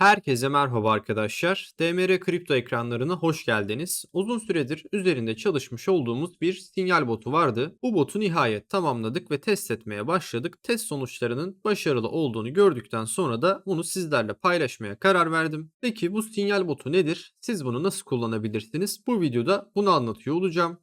Herkese merhaba arkadaşlar. DMR kripto ekranlarına hoş geldiniz. Uzun süredir üzerinde çalışmış olduğumuz bir sinyal botu vardı. Bu botu nihayet tamamladık ve test etmeye başladık. Test sonuçlarının başarılı olduğunu gördükten sonra da bunu sizlerle paylaşmaya karar verdim. Peki bu sinyal botu nedir? Siz bunu nasıl kullanabilirsiniz? Bu videoda bunu anlatıyor olacağım.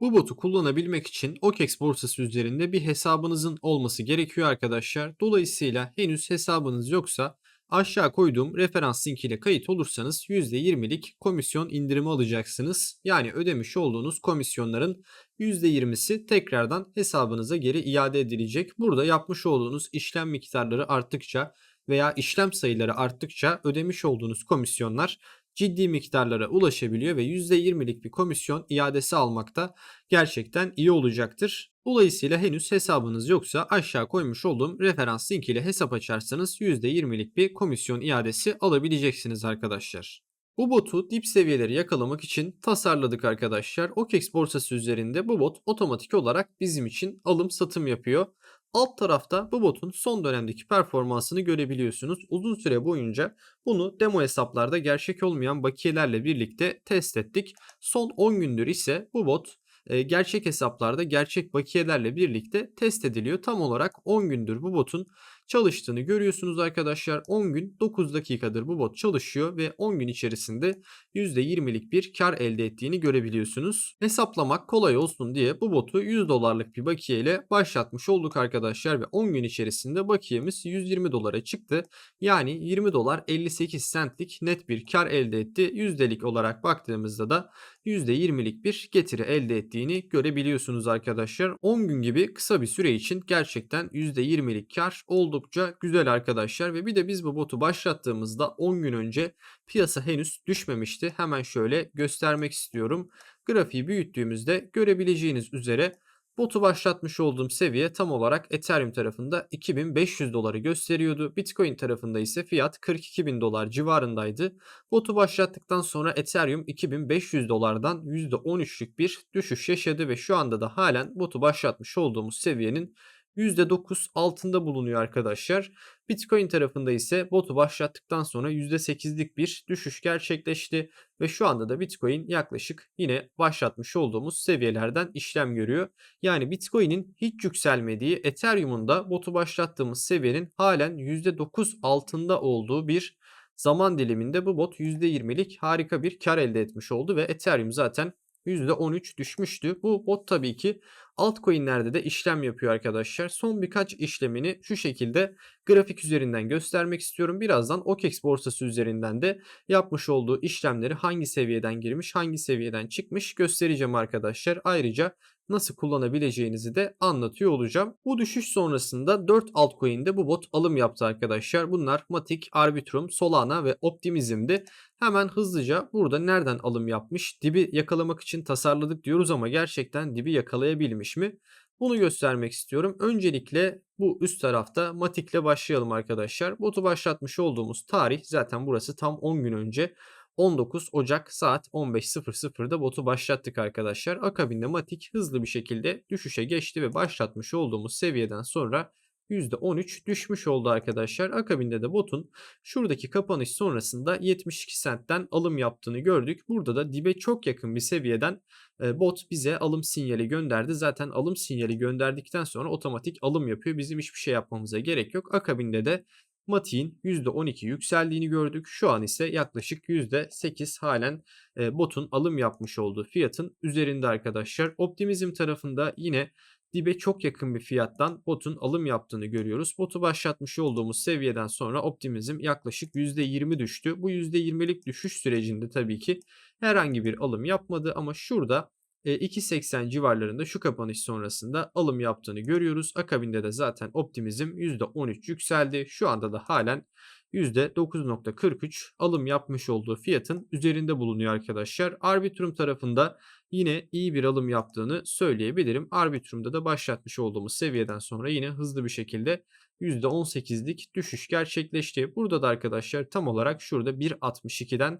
Bu botu kullanabilmek için OKEX borsası üzerinde bir hesabınızın olması gerekiyor arkadaşlar. Dolayısıyla henüz hesabınız yoksa Aşağı koyduğum referans linkiyle kayıt olursanız %20'lik komisyon indirimi alacaksınız. Yani ödemiş olduğunuz komisyonların %20'si tekrardan hesabınıza geri iade edilecek. Burada yapmış olduğunuz işlem miktarları arttıkça veya işlem sayıları arttıkça ödemiş olduğunuz komisyonlar ciddi miktarlara ulaşabiliyor ve %20'lik bir komisyon iadesi almakta gerçekten iyi olacaktır. Dolayısıyla henüz hesabınız yoksa aşağı koymuş olduğum referans link ile hesap açarsanız %20'lik bir komisyon iadesi alabileceksiniz arkadaşlar. Bu botu dip seviyeleri yakalamak için tasarladık arkadaşlar. OKEX borsası üzerinde bu bot otomatik olarak bizim için alım satım yapıyor. Alt tarafta bu botun son dönemdeki performansını görebiliyorsunuz. Uzun süre boyunca bunu demo hesaplarda gerçek olmayan bakiyelerle birlikte test ettik. Son 10 gündür ise bu bot e, gerçek hesaplarda gerçek bakiyelerle birlikte test ediliyor. Tam olarak 10 gündür bu botun çalıştığını görüyorsunuz arkadaşlar. 10 gün 9 dakikadır bu bot çalışıyor ve 10 gün içerisinde %20'lik bir kar elde ettiğini görebiliyorsunuz. Hesaplamak kolay olsun diye bu botu 100 dolarlık bir bakiye ile başlatmış olduk arkadaşlar ve 10 gün içerisinde bakiyemiz 120 dolara çıktı. Yani 20 dolar 58 centlik net bir kar elde etti. Yüzdelik olarak baktığımızda da %20'lik bir getiri elde ettiğini görebiliyorsunuz arkadaşlar. 10 gün gibi kısa bir süre için gerçekten %20'lik kar oldukça güzel arkadaşlar ve bir de biz bu botu başlattığımızda 10 gün önce piyasa henüz düşmemişti. Hemen şöyle göstermek istiyorum. Grafiği büyüttüğümüzde görebileceğiniz üzere Botu başlatmış olduğum seviye tam olarak Ethereum tarafında 2500 doları gösteriyordu. Bitcoin tarafında ise fiyat 42.000 dolar civarındaydı. Botu başlattıktan sonra Ethereum 2500 dolardan %13'lük bir düşüş yaşadı ve şu anda da halen botu başlatmış olduğumuz seviyenin %9 altında bulunuyor arkadaşlar. Bitcoin tarafında ise botu başlattıktan sonra %8'lik bir düşüş gerçekleşti ve şu anda da Bitcoin yaklaşık yine başlatmış olduğumuz seviyelerden işlem görüyor. Yani Bitcoin'in hiç yükselmediği, Ethereum'un da botu başlattığımız seviyenin halen %9 altında olduğu bir zaman diliminde bu bot %20'lik harika bir kar elde etmiş oldu ve Ethereum zaten %13 düşmüştü. Bu bot tabii ki altcoin'lerde de işlem yapıyor arkadaşlar. Son birkaç işlemini şu şekilde grafik üzerinden göstermek istiyorum. Birazdan OKEX borsası üzerinden de yapmış olduğu işlemleri hangi seviyeden girmiş, hangi seviyeden çıkmış göstereceğim arkadaşlar. Ayrıca nasıl kullanabileceğinizi de anlatıyor olacağım. Bu düşüş sonrasında 4 altcoin'de bu bot alım yaptı arkadaşlar. Bunlar Matic, Arbitrum, Solana ve Optimism'di. Hemen hızlıca burada nereden alım yapmış? Dibi yakalamak için tasarladık diyoruz ama gerçekten dibi yakalayabilmiş mi? Bunu göstermek istiyorum. Öncelikle bu üst tarafta Matic ile başlayalım arkadaşlar. Botu başlatmış olduğumuz tarih zaten burası tam 10 gün önce. 19 Ocak saat 15.00'da botu başlattık arkadaşlar. Akabinde Matic hızlı bir şekilde düşüşe geçti ve başlatmış olduğumuz seviyeden sonra %13 düşmüş oldu arkadaşlar. Akabinde de botun şuradaki kapanış sonrasında 72 centten alım yaptığını gördük. Burada da dibe çok yakın bir seviyeden e, bot bize alım sinyali gönderdi. Zaten alım sinyali gönderdikten sonra otomatik alım yapıyor. Bizim hiçbir şey yapmamıza gerek yok. Akabinde de Mati'nin %12 yükseldiğini gördük. Şu an ise yaklaşık %8 halen e, botun alım yapmış olduğu fiyatın üzerinde arkadaşlar. Optimizm tarafında yine dibe çok yakın bir fiyattan botun alım yaptığını görüyoruz. Botu başlatmış olduğumuz seviyeden sonra optimizm yaklaşık %20 düştü. Bu %20'lik düşüş sürecinde tabii ki herhangi bir alım yapmadı ama şurada 2.80 civarlarında şu kapanış sonrasında alım yaptığını görüyoruz. Akabinde de zaten optimizm %13 yükseldi. Şu anda da halen %9.43 alım yapmış olduğu fiyatın üzerinde bulunuyor arkadaşlar. Arbitrum tarafında yine iyi bir alım yaptığını söyleyebilirim. Arbitrum'da da başlatmış olduğumuz seviyeden sonra yine hızlı bir şekilde %18'lik düşüş gerçekleşti. Burada da arkadaşlar tam olarak şurada 1.62'den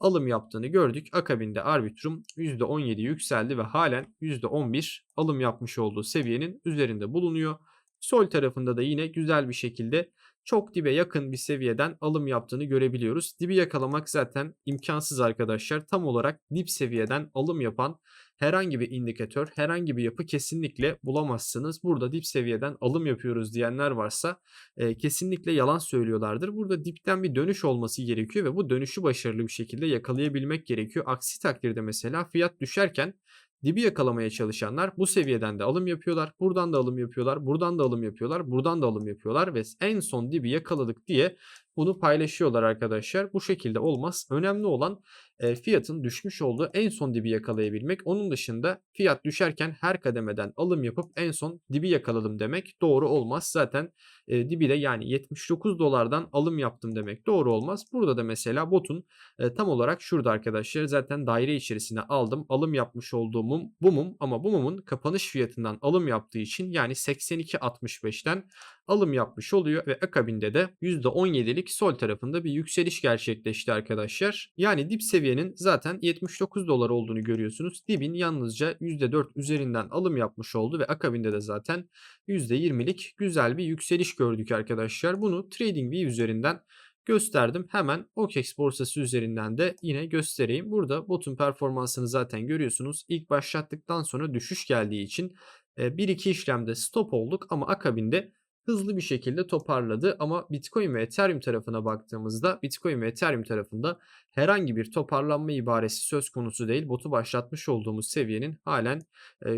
alım yaptığını gördük. Akabinde Arbitrum %17 yükseldi ve halen %11 alım yapmış olduğu seviyenin üzerinde bulunuyor. Sol tarafında da yine güzel bir şekilde çok dibe yakın bir seviyeden alım yaptığını görebiliyoruz. Dibi yakalamak zaten imkansız arkadaşlar. Tam olarak dip seviyeden alım yapan herhangi bir indikatör, herhangi bir yapı kesinlikle bulamazsınız. Burada dip seviyeden alım yapıyoruz diyenler varsa e, kesinlikle yalan söylüyorlardır. Burada dipten bir dönüş olması gerekiyor ve bu dönüşü başarılı bir şekilde yakalayabilmek gerekiyor. Aksi takdirde mesela fiyat düşerken dibi yakalamaya çalışanlar bu seviyeden de alım yapıyorlar. Buradan da alım yapıyorlar. Buradan da alım yapıyorlar. Buradan da alım yapıyorlar ve en son dibi yakaladık diye bunu paylaşıyorlar arkadaşlar. Bu şekilde olmaz. Önemli olan e, fiyatın düşmüş olduğu en son dibi yakalayabilmek. Onun dışında fiyat düşerken her kademeden alım yapıp en son dibi yakaladım demek doğru olmaz. Zaten e, dibi de yani 79 dolardan alım yaptım demek doğru olmaz. Burada da mesela botun e, tam olarak şurada arkadaşlar zaten daire içerisine aldım. Alım yapmış olduğum mum bu mum ama bu mumun kapanış fiyatından alım yaptığı için yani 82.65'ten alım yapmış oluyor ve akabinde de %17'lik sol tarafında bir yükseliş gerçekleşti arkadaşlar. Yani dip seviyenin zaten 79 dolar olduğunu görüyorsunuz. Dibin yalnızca %4 üzerinden alım yapmış oldu ve akabinde de zaten %20'lik güzel bir yükseliş gördük arkadaşlar. Bunu TradingView üzerinden gösterdim. Hemen OKEX borsası üzerinden de yine göstereyim. Burada botun performansını zaten görüyorsunuz. İlk başlattıktan sonra düşüş geldiği için 1-2 işlemde stop olduk ama akabinde hızlı bir şekilde toparladı ama Bitcoin ve Ethereum tarafına baktığımızda Bitcoin ve Ethereum tarafında herhangi bir toparlanma ibaresi söz konusu değil. Botu başlatmış olduğumuz seviyenin halen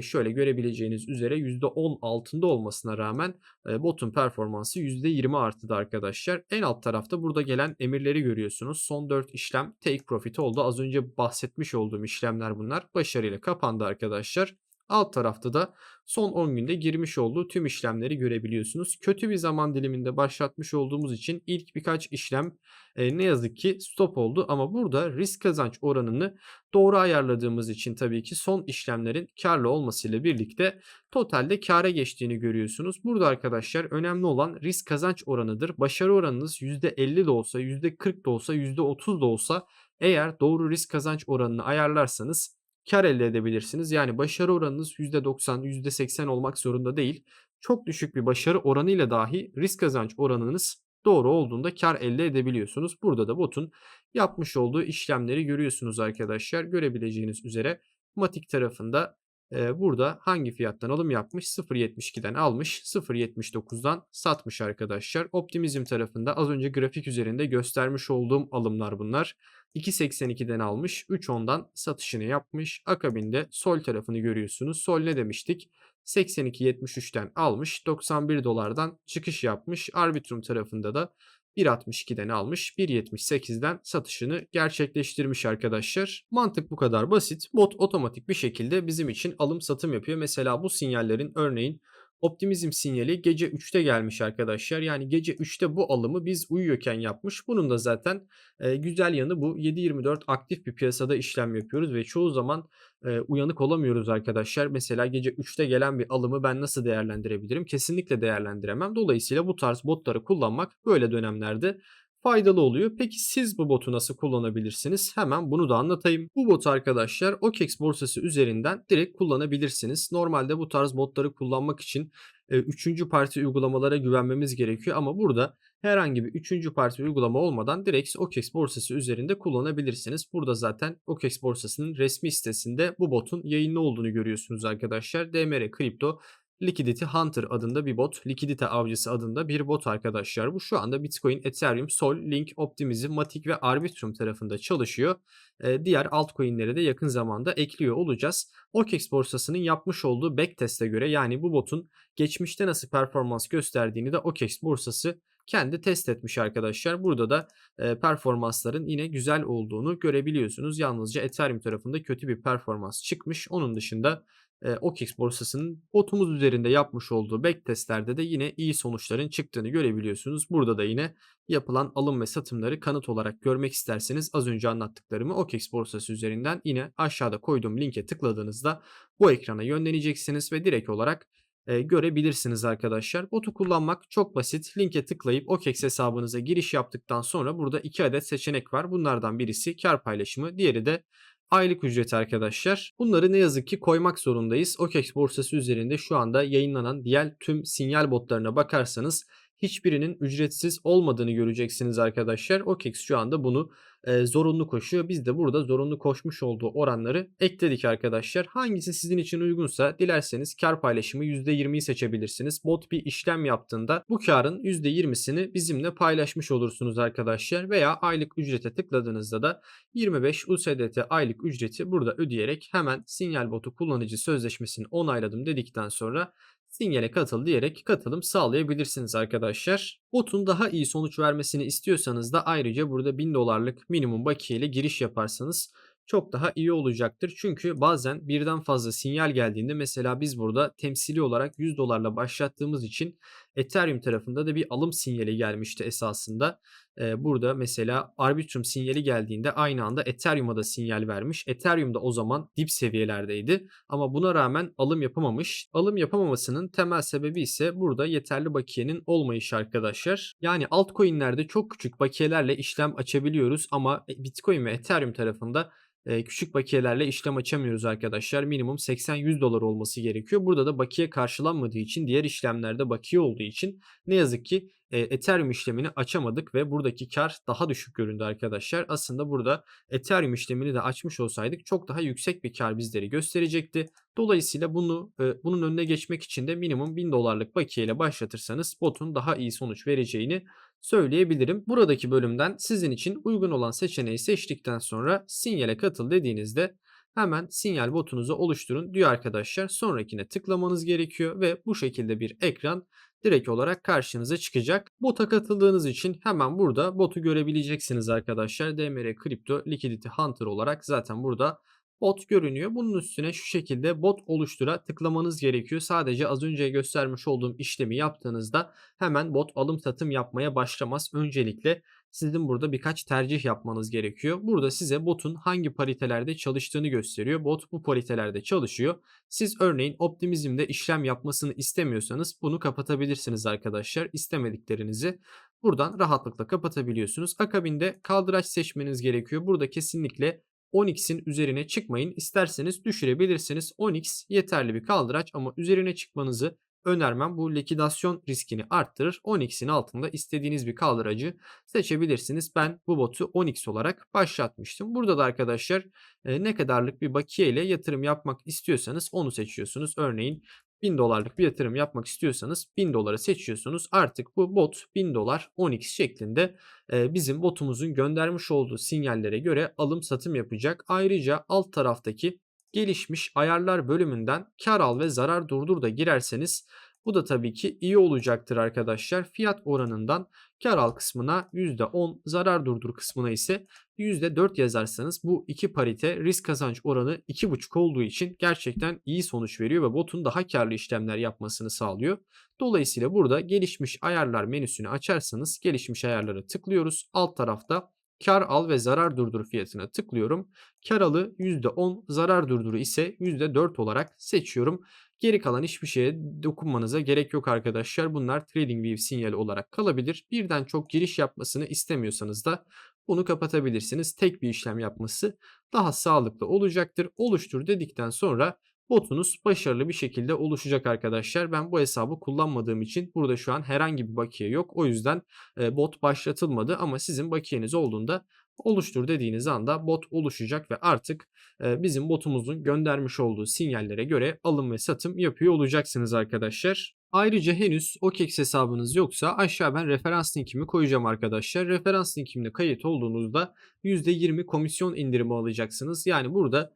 şöyle görebileceğiniz üzere %10 altında olmasına rağmen botun performansı %20 arttı arkadaşlar. En alt tarafta burada gelen emirleri görüyorsunuz. Son 4 işlem take profit oldu. Az önce bahsetmiş olduğum işlemler bunlar. Başarıyla kapandı arkadaşlar. Alt tarafta da son 10 günde girmiş olduğu tüm işlemleri görebiliyorsunuz. Kötü bir zaman diliminde başlatmış olduğumuz için ilk birkaç işlem e, ne yazık ki stop oldu ama burada risk kazanç oranını doğru ayarladığımız için tabii ki son işlemlerin karlı olmasıyla birlikte totalde kâra geçtiğini görüyorsunuz. Burada arkadaşlar önemli olan risk kazanç oranıdır. Başarı oranınız %50 de olsa, %40 da olsa, %30 da olsa eğer doğru risk kazanç oranını ayarlarsanız kar elde edebilirsiniz. Yani başarı oranınız %90, %80 olmak zorunda değil. Çok düşük bir başarı oranıyla dahi risk kazanç oranınız doğru olduğunda kar elde edebiliyorsunuz. Burada da botun yapmış olduğu işlemleri görüyorsunuz arkadaşlar. Görebileceğiniz üzere Matik tarafında e, burada hangi fiyattan alım yapmış? 0.72'den almış, 0.79'dan satmış arkadaşlar. Optimizm tarafında az önce grafik üzerinde göstermiş olduğum alımlar bunlar. 2.82'den almış, 3.10'dan satışını yapmış. Akabinde sol tarafını görüyorsunuz. Sol ne demiştik? 82.73'ten almış, 91 dolardan çıkış yapmış. Arbitrum tarafında da 1.62'den almış 1.78'den satışını gerçekleştirmiş arkadaşlar. Mantık bu kadar basit. Bot otomatik bir şekilde bizim için alım satım yapıyor. Mesela bu sinyallerin örneğin optimizm sinyali gece 3'te gelmiş arkadaşlar. Yani gece 3'te bu alımı biz uyuyorken yapmış. Bunun da zaten e, güzel yanı bu. 7-24 aktif bir piyasada işlem yapıyoruz ve çoğu zaman e, uyanık olamıyoruz arkadaşlar. Mesela gece 3'te gelen bir alımı ben nasıl değerlendirebilirim? Kesinlikle değerlendiremem. Dolayısıyla bu tarz botları kullanmak böyle dönemlerde faydalı oluyor. Peki siz bu botu nasıl kullanabilirsiniz? Hemen bunu da anlatayım. Bu botu arkadaşlar OKEX borsası üzerinden direkt kullanabilirsiniz. Normalde bu tarz botları kullanmak için e, üçüncü parti uygulamalara güvenmemiz gerekiyor ama burada herhangi bir üçüncü parti uygulama olmadan direkt OKEX borsası üzerinde kullanabilirsiniz. Burada zaten OKEX borsasının resmi sitesinde bu botun yayınlı olduğunu görüyorsunuz arkadaşlar. DMR Kripto Liquidity Hunter adında bir bot, likidite avcısı adında bir bot arkadaşlar. Bu şu anda Bitcoin, Ethereum, Sol, Link, Optimism, Matic ve Arbitrum tarafında çalışıyor. Ee, diğer altcoin'leri de yakın zamanda ekliyor olacağız. OKEX borsasının yapmış olduğu backtest'e göre yani bu botun geçmişte nasıl performans gösterdiğini de OKEX borsası kendi test etmiş arkadaşlar. Burada da e, performansların yine güzel olduğunu görebiliyorsunuz. Yalnızca Ethereum tarafında kötü bir performans çıkmış. Onun dışında e, borsasının botumuz üzerinde yapmış olduğu backtestlerde de yine iyi sonuçların çıktığını görebiliyorsunuz. Burada da yine yapılan alım ve satımları kanıt olarak görmek isterseniz az önce anlattıklarımı OKEX borsası üzerinden yine aşağıda koyduğum linke tıkladığınızda bu ekrana yönleneceksiniz ve direkt olarak görebilirsiniz arkadaşlar. Botu kullanmak çok basit. Linke tıklayıp OKEX hesabınıza giriş yaptıktan sonra burada iki adet seçenek var. Bunlardan birisi kar paylaşımı, diğeri de aylık ücreti arkadaşlar. Bunları ne yazık ki koymak zorundayız. OKEX borsası üzerinde şu anda yayınlanan diğer tüm sinyal botlarına bakarsanız hiçbirinin ücretsiz olmadığını göreceksiniz arkadaşlar. OKEX şu anda bunu e, zorunlu koşuyor. Biz de burada zorunlu koşmuş olduğu oranları ekledik arkadaşlar. Hangisi sizin için uygunsa dilerseniz kar paylaşımı %20'yi seçebilirsiniz. Bot bir işlem yaptığında bu karın %20'sini bizimle paylaşmış olursunuz arkadaşlar. Veya aylık ücrete tıkladığınızda da 25 USDT aylık ücreti burada ödeyerek hemen sinyal botu kullanıcı sözleşmesini onayladım dedikten sonra Sinyale katıl diyerek katılım sağlayabilirsiniz arkadaşlar. Botun daha iyi sonuç vermesini istiyorsanız da ayrıca burada 1000 dolarlık minimum bakiye ile giriş yaparsanız çok daha iyi olacaktır. Çünkü bazen birden fazla sinyal geldiğinde mesela biz burada temsili olarak 100 dolarla başlattığımız için Ethereum tarafında da bir alım sinyali gelmişti esasında. Ee, burada mesela Arbitrum sinyali geldiğinde aynı anda Ethereum'a da sinyal vermiş. Ethereum da o zaman dip seviyelerdeydi ama buna rağmen alım yapamamış. Alım yapamamasının temel sebebi ise burada yeterli bakiyenin olmayışı arkadaşlar. Yani altcoin'lerde çok küçük bakiyelerle işlem açabiliyoruz ama Bitcoin ve Ethereum tarafında küçük bakiyelerle işlem açamıyoruz arkadaşlar. Minimum 80-100 dolar olması gerekiyor. Burada da bakiye karşılanmadığı için diğer işlemlerde bakiye olduğu için ne yazık ki e, Ethereum işlemini açamadık ve buradaki kar daha düşük göründü arkadaşlar. Aslında burada Ethereum işlemini de açmış olsaydık çok daha yüksek bir kar bizleri gösterecekti. Dolayısıyla bunu bunun önüne geçmek için de minimum 1000 dolarlık bakiye ile başlatırsanız botun daha iyi sonuç vereceğini söyleyebilirim. Buradaki bölümden sizin için uygun olan seçeneği seçtikten sonra sinyale katıl dediğinizde hemen sinyal botunuzu oluşturun diyor arkadaşlar. Sonrakine tıklamanız gerekiyor ve bu şekilde bir ekran direkt olarak karşınıza çıkacak. Bota katıldığınız için hemen burada botu görebileceksiniz arkadaşlar. DMR Crypto Liquidity Hunter olarak zaten burada bot görünüyor. Bunun üstüne şu şekilde bot oluştura tıklamanız gerekiyor. Sadece az önce göstermiş olduğum işlemi yaptığınızda hemen bot alım satım yapmaya başlamaz. Öncelikle sizin burada birkaç tercih yapmanız gerekiyor. Burada size botun hangi paritelerde çalıştığını gösteriyor. Bot bu paritelerde çalışıyor. Siz örneğin optimizmde işlem yapmasını istemiyorsanız bunu kapatabilirsiniz arkadaşlar. İstemediklerinizi buradan rahatlıkla kapatabiliyorsunuz. Akabinde kaldıraç seçmeniz gerekiyor. Burada kesinlikle 10x'in üzerine çıkmayın. İsterseniz düşürebilirsiniz. 10x yeterli bir kaldıraç ama üzerine çıkmanızı önermem. Bu likidasyon riskini arttırır. 10x'in altında istediğiniz bir kaldıracı seçebilirsiniz. Ben bu botu 10x olarak başlatmıştım. Burada da arkadaşlar e, ne kadarlık bir bakiye ile yatırım yapmak istiyorsanız onu seçiyorsunuz. Örneğin 1000 dolarlık bir yatırım yapmak istiyorsanız 1000 dolara seçiyorsunuz. Artık bu bot 1000 dolar 10x şeklinde bizim botumuzun göndermiş olduğu sinyallere göre alım satım yapacak. Ayrıca alt taraftaki gelişmiş ayarlar bölümünden kar al ve zarar durdur da girerseniz bu da tabii ki iyi olacaktır arkadaşlar. Fiyat oranından kar al kısmına %10, zarar durdur kısmına ise %4 yazarsanız bu iki parite risk kazanç oranı 2.5 olduğu için gerçekten iyi sonuç veriyor ve botun daha karlı işlemler yapmasını sağlıyor. Dolayısıyla burada gelişmiş ayarlar menüsünü açarsanız gelişmiş ayarlara tıklıyoruz. Alt tarafta kar al ve zarar durdur fiyatına tıklıyorum. Kar alı %10, zarar durduru ise %4 olarak seçiyorum. Geri kalan hiçbir şeye dokunmanıza gerek yok arkadaşlar. Bunlar TradingView sinyali olarak kalabilir. Birden çok giriş yapmasını istemiyorsanız da bunu kapatabilirsiniz. Tek bir işlem yapması daha sağlıklı olacaktır. Oluştur dedikten sonra botunuz başarılı bir şekilde oluşacak arkadaşlar. Ben bu hesabı kullanmadığım için burada şu an herhangi bir bakiye yok. O yüzden bot başlatılmadı ama sizin bakiyeniz olduğunda oluştur dediğiniz anda bot oluşacak ve artık bizim botumuzun göndermiş olduğu sinyallere göre alım ve satım yapıyor olacaksınız arkadaşlar. Ayrıca henüz OKEX hesabınız yoksa aşağı ben referans linkimi koyacağım arkadaşlar. Referans linkimle kayıt olduğunuzda %20 komisyon indirimi alacaksınız. Yani burada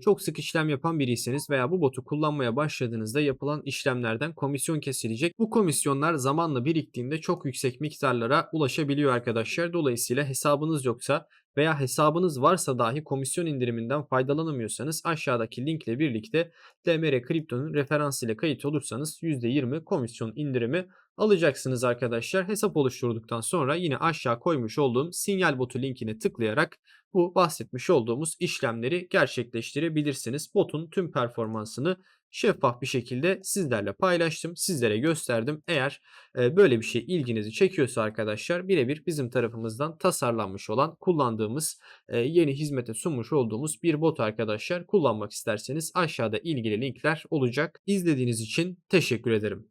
çok sık işlem yapan biriyseniz veya bu botu kullanmaya başladığınızda yapılan işlemlerden komisyon kesilecek. Bu komisyonlar zamanla biriktiğinde çok yüksek miktarlara ulaşabiliyor arkadaşlar. Dolayısıyla hesabınız yoksa veya hesabınız varsa dahi komisyon indiriminden faydalanamıyorsanız aşağıdaki linkle birlikte DMR Kripto'nun referans ile kayıt olursanız %20 komisyon indirimi Alacaksınız arkadaşlar. Hesap oluşturduktan sonra yine aşağı koymuş olduğum sinyal botu linkine tıklayarak bu bahsetmiş olduğumuz işlemleri gerçekleştirebilirsiniz. Botun tüm performansını şeffaf bir şekilde sizlerle paylaştım, sizlere gösterdim. Eğer e, böyle bir şey ilginizi çekiyorsa arkadaşlar birebir bizim tarafımızdan tasarlanmış olan kullandığımız e, yeni hizmete sunmuş olduğumuz bir bot arkadaşlar kullanmak isterseniz aşağıda ilgili linkler olacak. İzlediğiniz için teşekkür ederim.